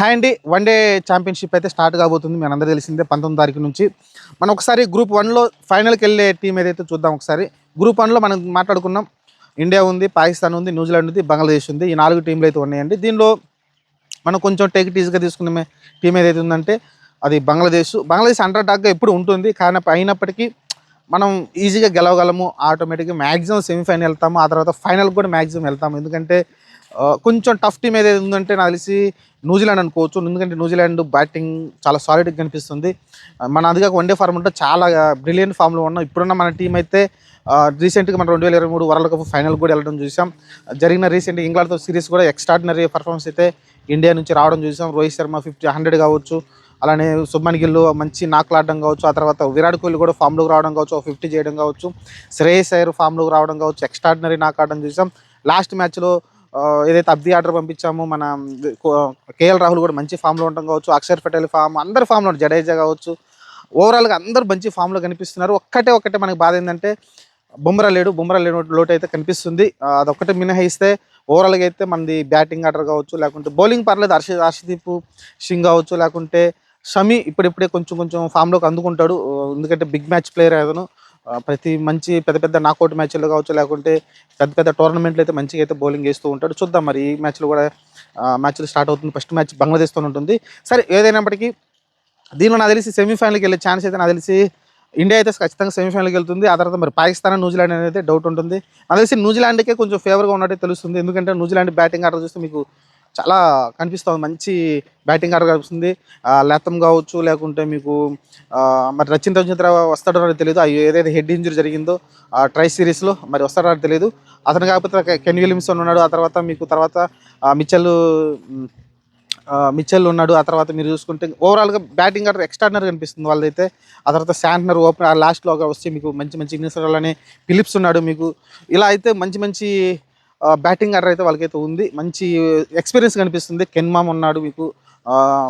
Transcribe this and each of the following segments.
Hi అండి. One day championship అయితే start కాబోతుంది. మీ అందరూ తెలిసిందే పంతొమ్మిది తారీఖు నుంచి. మనం ఒకసారి గ్రూప్ వన్లో ఫైనల్కి వెళ్ళే టీం ఏదైతే చూద్దాం ఒకసారి. గ్రూప్ వన్లో మనం మాట్లాడుకున్నాం. ఇండియా ఉంది పాకిస్తాన్ ఉంది న్యూజిలాండ్ ఉంది బంగ్లాదేశ్ ఉంది. ఈ నాలుగు టీంలు అయితే ఉన్నాయండి. దీనిలో మనం కొంచెం టేక్ ఇట్ ఈజీగా తీసుకునే టీం ఏదైతే ఉందంటే అది బంగ్లాదేశ్. బంగ్లాదేశ్ అండర్ డాక్గా ఎప్పుడు ఉంటుంది. కానీ అయినప్పటికీ మనం ఈజీగా గెలవగలము. ఆటోమేటిక్గా మ్యాక్సిమం సెమీఫైనల్ వెళ్తాము. ఆ తర్వాత ఫైనల్ కూడా మ్యాక్సిమం వెళ్తాము. ఎందుకంటే కొంచెం టఫ్ టీం ఏదైతే ఉందంటే నాకు తెలిసి న్యూజిలాండ్ అనుకోవచ్చు. ఎందుకంటే న్యూజిలాండ్ బ్యాటింగ్ చాలా సాలిడ్గా కనిపిస్తుంది. మన అదిగా వన్డే ఫార్మ్ ఉంటే చాలా బ్రిలియంట్ ఫామ్లో ఉన్నాం. ఇప్పుడున్న మన టీం అయితే రీసెంట్గా మనం రెండు వేల ఇరవై మూడు వరల్డ్ కప్ ఫైనల్ కూడా వెళ్ళడం చూసాం. జరిగిన రీసెంట్ ఇంగ్లాండ్తో సిరీస్ కూడా ఎక్స్ట్రాడినరీ పర్ఫార్మెన్స్ అయితే ఇండియా నుంచి రావడం చూసాం. రోహిత్ శర్మ ఫిఫ్టీ హండ్రెడ్ కావచ్చు. అలానే శుభ్మన్ గిల్ మంచి నాకులు ఆడడం కావచ్చు. ఆ తర్వాత విరాట్ కోహ్లీ కూడా ఫామ్లోకి రావడం కావచ్చు. ఫిఫ్టీ చేయడం కావచ్చు. శ్రేయస్ అయ్యర్ ఫామ్లోకి రావడం కావచ్చు. ఎక్స్ట్రాడినరీ నాకు ఆడడం చూసాం. లాస్ట్ మ్యాచ్లో ఏదైతే అబ్ది ఆర్డర్ పంపించామో మన కేఎల్ రాహుల్ కూడా మంచి ఫామ్లో ఉండడం కావచ్చు అక్షర్ పటేల్ ఫామ్ అందరు ఫామ్లో ఉన్నారు. జడేజా కావచ్చు. ఓవరాల్గా అందరూ మంచి ఫామ్లో కనిపిస్తున్నారు. ఒక్కటే ఒక్కటే మనకి బాధ ఏంటంటే బొమ్మరా లేడు బొమ్మరా లేని లోటు అయితే కనిపిస్తుంది. అదొక్కటే మినహాయిస్తే ఓవరాల్గా అయితే మనది బ్యాటింగ్ ఆర్డర్ కావచ్చు లేకుంటే బౌలింగ్ పర్లేదు హర్ష హర్షదీప్ సింగ్ కావచ్చు లేకుంటే షమి ఇప్పుడిప్పుడే కొంచెం కొంచెం ఫామ్లోకి అందుకుంటాడు. ఎందుకంటే బిగ్ మ్యాచ్ ప్లేయర్ అతను. ప్రతి మంచి పెద్ద పెద్ద నాకౌట్ మ్యాచ్లు కావచ్చు లేకుంటే పెద్ద పెద్ద టోర్నమెంట్లు అయితే మంచిగా అయితే బౌలింగ్ వేస్తూ ఉంటాడు. చూద్దాం మరి ఈ మ్యాచ్లో కూడా మ్యాచ్లు స్టార్ట్ అవుతుంది. ఫస్ట్ మ్యాచ్ బంగ్లాదేశ్తో ఉంటుంది. సరే ఏదైనప్పటికీ దీనిలో నాకు తెలిసి సెమీఫైనల్కి వెళ్ళే ఛాన్స్ అయితే నాకు తెలిసి ఇండియా అయితే ఖచ్చితంగా సెమీఫైనల్కి వెళ్తుంది. ఆ తర్వాత మరి పాకిస్తాన్ న్యూజిలాండ్ అనేది డౌట్ ఉంటుంది. నాకు తెలిసి న్యూజిలాండ్కే కొంచెం ఫేవర్గా ఉన్నట్టు తెలుస్తుంది. ఎందుకంటే న్యూజిలాండ్ బ్యాటింగ్ ఆర్డర్ చూస్తే మీకు చాలా కనిపిస్తుంది. మంచి బ్యాటింగ్ ఆర్డర్ కనిపిస్తుంది లేతం కావచ్చు లేకుంటే మీకు మరి రచిన్ రవిచంద్ర వస్తాడో నాకు తెలియదు ఆ ఏదైతే హెడ్ ఇంజరీ జరిగిందో ఆ ట్రై సిరీస్లో మరి వస్తాడో తెలియదు అతను కాకపోతే కెన్ విలియమ్సన్ ఉన్నాడు. ఆ తర్వాత మీకు తర్వాత మిచ్చల్ మిచెల్ ఉన్నాడు. ఆ తర్వాత మీరు చూసుకుంటే ఓవరాల్గా బ్యాటింగ్ ఆర్డర్ ఎక్స్ట్రాడినరీ కనిపిస్తుంది వాళ్ళదైతే. ఆ తర్వాత శాంట్నర్ ఓపెన్ ఆ లాస్ట్లో వస్తే మీకు మంచి మంచి ఇన్నింగ్స్ అలానే ఫిలిప్స్ ఉన్నాడు మీకు. ఇలా అయితే మంచి మంచి బ్యాటింగ్ ఆర్డర్ అయితే వాళ్ళకైతే ఉంది. మంచి ఎక్స్పీరియన్స్ కనిపిస్తుంది. కెన్మామ్ ఉన్నాడు మీకు.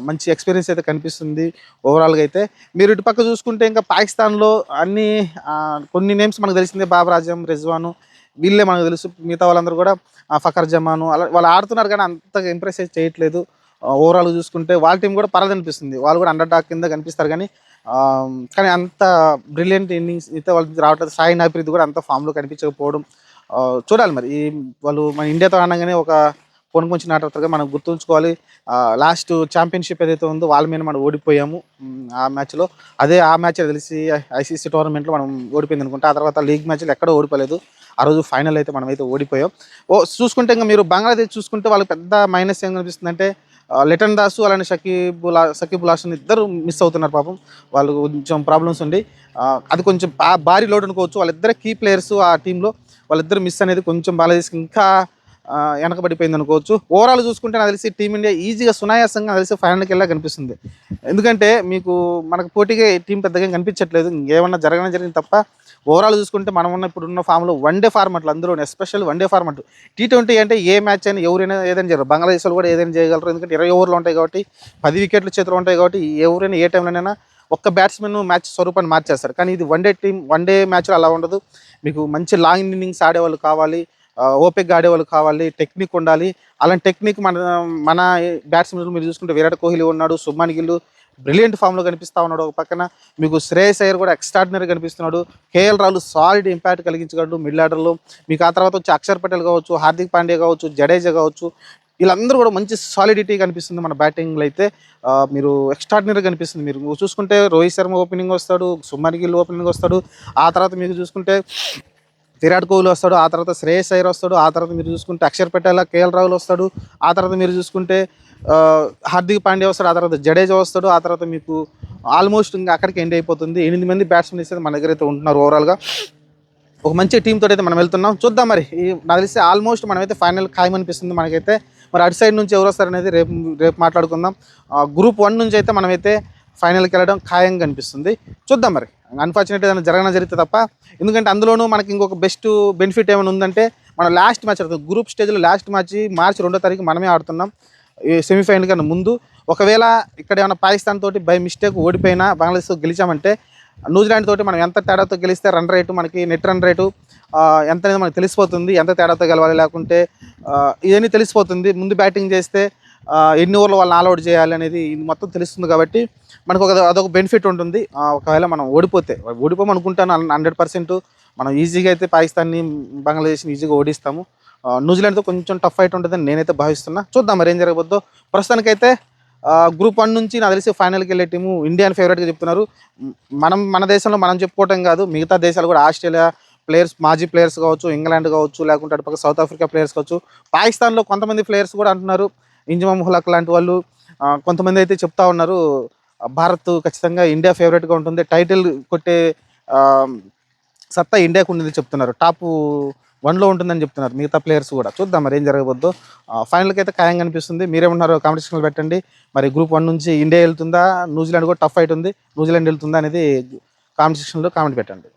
మంచి ఎక్స్పీరియన్స్ అయితే కనిపిస్తుంది ఓవరాల్గా అయితే. మీరు ఇటు పక్క చూసుకుంటే ఇంకా పాకిస్తాన్లో అన్ని కొన్ని నేమ్స్ మనకు తెలిసిందే. బాబర్ ఆజం రిజ్వాను. వీళ్ళే మనకు తెలుసు. మిగతా వాళ్ళందరూ కూడా ఫకర్ జమాను. అలా వాళ్ళు ఆడుతున్నారు కానీ అంతగా ఇంప్రెస్ అయితే చేయట్లేదు. ఓవరాల్ చూసుకుంటే వాళ్ళ టీం కూడా పర్లేదు అనిపిస్తుంది. వాళ్ళు కూడా అండర్ టాక్ కింద కనిపిస్తారు కానీ కానీ అంత బ్రిలియంట్ ఇన్నింగ్స్ అయితే వాళ్ళు రావట్లేదు. సాయి నాపిరిది కూడా అంత ఫామ్లో కనిపించకపోవడం చూడాలి మరి. ఈ వాళ్ళు మన ఇండియాతో ఆడగానే ఒక కొనుకొంచిన ఆటగా మనం గుర్తుంచుకోవాలి. లాస్ట్ ఛాంపియన్షిప్ ఏదైతే ఉందో వాళ్ళ మీద మనం ఓడిపోయాము. ఆ మ్యాచ్లో. అదే ఆ మ్యాచ్ తెలిసి ఐసీసీ టోర్నమెంట్లో మనం ఓడిపోయింది అనుకుంటే. ఆ తర్వాత లీగ్ మ్యాచ్లో ఎక్కడ ఓడిపోలేదు. ఆ రోజు ఫైనల్ అయితే మనం అయితే ఓడిపోయాం. ఓ చూసుకుంటే ఇంకా మీరు బంగ్లాదేశ్ చూసుకుంటే వాళ్ళకి పెద్ద మైనస్ ఏం కనిపిస్తుంది అంటే లిటన్ దాసు అలానే షకీబుల్ షకీబుల్ ఇద్దరు మిస్ అవుతున్నారు పాపం. వాళ్ళు కొంచెం ప్రాబ్లమ్స్ ఉండి అది కొంచెం భారీ లోడ్ అనుకోవచ్చు. వాళ్ళిద్దరు కీ ప్లేయర్స్ ఆ టీంలో. వాళ్ళిద్దరు మిస్ అనేది కొంచెం బంగ్లాదేశ్కి ఇంకా వెనకబడిపోయింది అనుకోవచ్చు. ఓవరాల్ చూసుకుంటే నాకు తెలిసి టీమిండియా ఈజీగా సునాయాసంగా నాకు తెలిసి ఫైనల్కి వెళ్ళా కనిపిస్తుంది. ఎందుకంటే మీకు మనకు పోటీగా టీం పెద్దగా కనిపించట్లేదు. ఏమన్నా జరగడం జరిగింది తప్ప ఓవరాల్ చూసుకుంటే మనం ఉన్న ఇప్పుడున్న ఫామ్లో వన్ డే ఫార్మాట్లు అందరూ special one day format T twenty అంటే ఏ మ్యాచ్ అయినా ఎవరైనా ఏదైనా చేయరు. బంగ్లాదేశ్ కూడా ఏదైనా చేయగలరు. ఎందుకంటే ఇరవై ఓవర్లు ఉంటాయి కాబట్టి పది వికెట్లు చేతులు ఉంటాయి కాబట్టి ఎవరైనా ఏ టైంలోనైనా ఒక్క బ్యాట్స్మెన్ మ్యాచ్ స్వరూపాన్ని మార్చేస్తారు. కానీ ఇది one day team one day మ్యాచ్లో అలా ఉండదు. మీకు మంచి లాంగ్ ఇన్నింగ్స్ ఆడేవాళ్ళు కావాలి ఓపెక్ ఆడేవాళ్ళు కావాలి టెక్నిక్ ఉండాలి. అలాంటి టెక్నిక్ మన మన బ్యాట్స్మెన్ మీరు చూసుకుంటే విరాట్ కోహ్లీ ఉన్నాడు సుబ్మాన్ గిల్లు బ్రిలియంట్ ఫామ్లో కనిపిస్తా ఉన్నాడు ఒక పక్కన. మీకు శ్రేయస్ అయ్యర్ కూడా ఎక్స్ట్రాడినరీ కనిపిస్తున్నాడు. కేఎల్ రాహుల్ సాలిడ్ ఇంపాక్ట్ కలిగించగలడు మిడిల్ ఆర్డర్లో మీకు ఆ తర్వాత వచ్చి అక్షర్ పటేల్ కావచ్చు హార్దిక్ పాండే కావచ్చు జడేజా కావచ్చు. వీళ్ళందరూ కూడా మంచి సాలిడిటీ కనిపిస్తుంది మన బ్యాటింగ్లో అయితే. మీరు ఎక్స్ట్రాడినరీ కనిపిస్తుంది. మీరు చూసుకుంటే రోహిత్ శర్మ ఓపెనింగ్ వస్తాడు సుమన్ గిల్ ఓపెనింగ్ వస్తాడు. ఆ తర్వాత మీకు చూసుకుంటే విరాట్ కోహ్లీ వస్తాడు ఆ తర్వాత శ్రేయస్ అయ్యర్ వస్తాడు ఆ తర్వాత మీరు చూసుకుంటే అక్షర్ పటేల్ కేఎల్ రాహుల్ వస్తాడు. ఆ తర్వాత మీరు చూసుకుంటే హార్దిక్ పాండ్యా వస్తాడు ఆ తర్వాత జడేజా వస్తాడు ఆ తర్వాత మీకు ఆల్మోస్ట్ ఇంకా అక్కడికి ఎండ్ అయిపోతుంది. ఎనిమిది మంది బ్యాట్స్మెన్ ఇస్తే మన దగ్గర అయితే ఉంటున్నారు ఓవరాల్గా ఒక మంచి టీం తోటి అయితే మనం వెళ్తున్నాం. చూద్దాం మరి. నాకు తెలిసి ఆల్మోస్ట్ మనమైతే ఫైనల్ ఖాయం అనిపిస్తుంది మనకైతే. మరి అటు సైడ్ నుంచి ఎవరు వస్తారనేది రేపు రేపు మాట్లాడుకుందాం. గ్రూప్ వన్ నుంచి అయితే మనమైతే ఫైనల్కి వెళ్ళడం ఖాయంగా అనిపిస్తుంది చూద్దాం మరి. అన్ఫార్చునేట్ ఏదైనా జరగన జరిగితే తప్ప. ఎందుకంటే అందులోనూ మనకి ఇంకొక బెస్ట్ బెనిఫిట్ ఏమైనా ఉందంటే మన లాస్ట్ మ్యాచ్ ఆడుతుంది గ్రూప్ స్టేజ్లో లాస్ట్ మ్యాచ్ మార్చి రెండో తారీఖు మనమే ఆడుతున్నాం. ఈ సెమీఫైనల్ కన్నా ముందు. ఒకవేళ ఇక్కడ ఏమైనా పాకిస్తాన్ తోటి బై మిస్టేక్ ఓడిపోయినా బంగ్లాదేశ్ గెలిచామంటే న్యూజిలాండ్ తోటి మనం ఎంత తేడాతో గెలిస్తే రన్ రేటు మనకి నెట్ రన్ రేటు ఎంత అనేది మనకు తెలిసిపోతుంది ఎంత తేడాతో గెలవాలి లేకుంటే ఇవన్నీ తెలిసిపోతుంది. ముందు బ్యాటింగ్ చేస్తే ఎన్ని ఓవర్లు వాళ్ళని ఆల్అౌట్ చేయాలి అనేది ఇది మొత్తం తెలుస్తుంది కాబట్టి మనకు ఒక అదొక బెనిఫిట్ ఉంటుంది. ఒకవేళ మనం ఓడిపోతే ఓడిపోమనుకుంటాను హండ్రెడ్ పర్సెంట్. మనం ఈజీగా అయితే పాకిస్తాన్ని బంగ్లాదేశ్ని ఈజీగా ఓడిస్తాము. న్యూజిలాండ్తో కొంచెం టఫ్ ఫైట్ ఉంటుందని నేనైతే భావిస్తున్నా. చూద్దాం మరి ఏం జరగబోద్దో. ప్రస్తుతానికైతే గ్రూప్ వన్ నుంచి నాకు తెలిసి ఫైనల్కి వెళ్ళే టీము ఇండియన్ ఫేవరెట్గా చెప్తున్నారు. మనం మన దేశంలో మనం చెప్పుకోవటం కాదు మిగతా దేశాలు కూడా ఆస్ట్రేలియా ప్లేయర్స్ మాజీ ప్లేయర్స్ కావచ్చు ఇంగ్లాండ్ కావచ్చు లేకుంటే అటుపక్క సౌత్ ఆఫ్రికా ప్లేయర్స్ కావచ్చు పాకిస్తాన్లో కొంతమంది ప్లేయర్స్ కూడా అంటున్నారు. ఇంజమమ్ హులక్ లాంటి వాళ్ళు కొంతమంది అయితే చెప్తా ఉన్నారు. భారత్ ఖచ్చితంగా ఇండియా ఫేవరెట్గా ఉంటుంది. టైటిల్ కొట్టే సత్తా ఇండియాకు ఉండేది చెప్తున్నారు. టాపు వన్లో ఉంటుందని చెప్తున్నారు. మిగతా ప్లేయర్స్ కూడా. చూద్దాం మరి ఏం జరగబోద్దో. ఫైనల్కి అయితే ఖాయంగా అనిపిస్తుంది. మీరేమన్నారు కాంపిటీషన్లో పెట్టండి. మరి గ్రూప్ వన్ నుంచి ఇండియా వెళ్తుందా? న్యూజిలాండ్ కూడా టఫ్ ఫైట్ ఉంది న్యూజిలాండ్ వెళ్తుందా అనేది కామెంట్ సెక్షన్లో కామెంట్ పెట్టండి.